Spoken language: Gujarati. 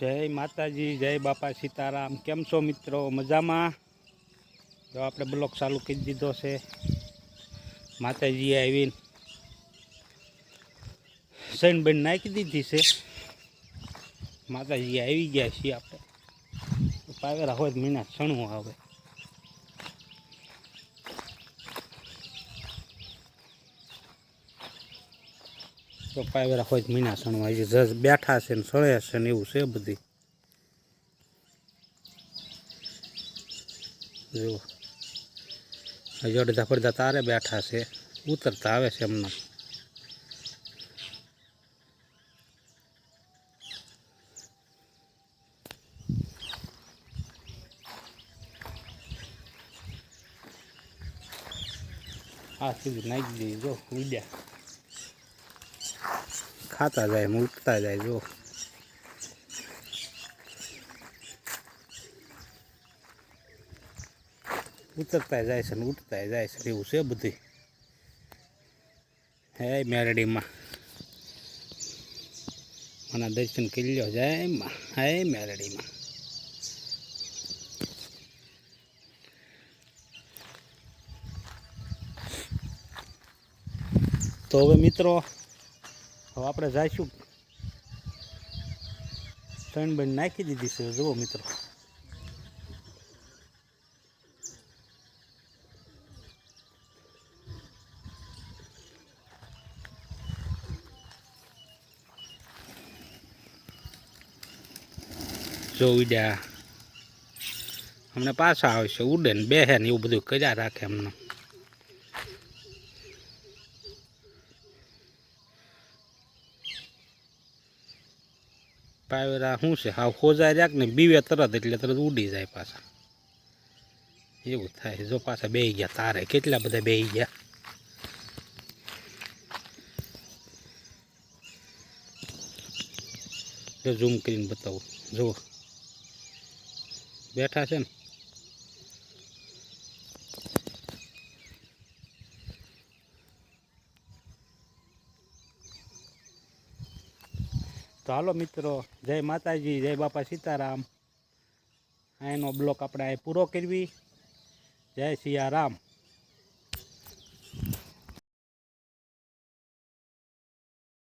જય માતાજી, જય બાપા સીતારામ. કેમ છો મિત્રો? મજામાં? જો આપણે બ્લોક ચાલુ કરી દીધો છે. માતાજીએ આવીને સૈનબેન નાખી દીધી છે. માતાજી આવી ગયા છીએ આપણે. પાવેરા હોય મહિના સણવું આવે. તો પાવેરા હોય મહિના સણવા હજી જજ બેઠા છે ને સળે છે ને એવું છે બધી. જુઓ. અડધા પડધા તારે બેઠા છે. ઉતરતા આવે છે એમના. આ સીધું નાખી દઈએ જો, ઉડ્યા. ખાતા જાય ઉઠતા જાય જો ઉતરતા જાય છે ને ઉઠતા જાય છે એવું છે બધી હે મેરડીમાં. મને દર્શન કરી લ્યો જાય એમાં. હે મેરડીમાં. તો હવે મિત્રો હવે આપણે જઈશું. ત્રણ બંધ નાખી દીધી છે. જુઓ મિત્રો. જો ઉડ્યા. હમણાં પાછા આવશે. ઉડે ને બેહે ને એવું બધું કર્યા રાખે એમને. પાવેરા શું છે? હાવ ખોજાઈ રાખ ને બીવે તરત એટલે તરત ઉડી જાય પાછા. એવું થાય. જો પાછા બે ગયા. તારે કેટલા બધા બે ગયા? જો ઝૂમ કરીને બતાવું. જુઓ. બેઠા છે ને? તો હાલો મિત્રો, જય માતાજી, જય બાપા સીતારામ. એનો બ્લોક આપણે પૂરો કરવી. જય સિયારામ.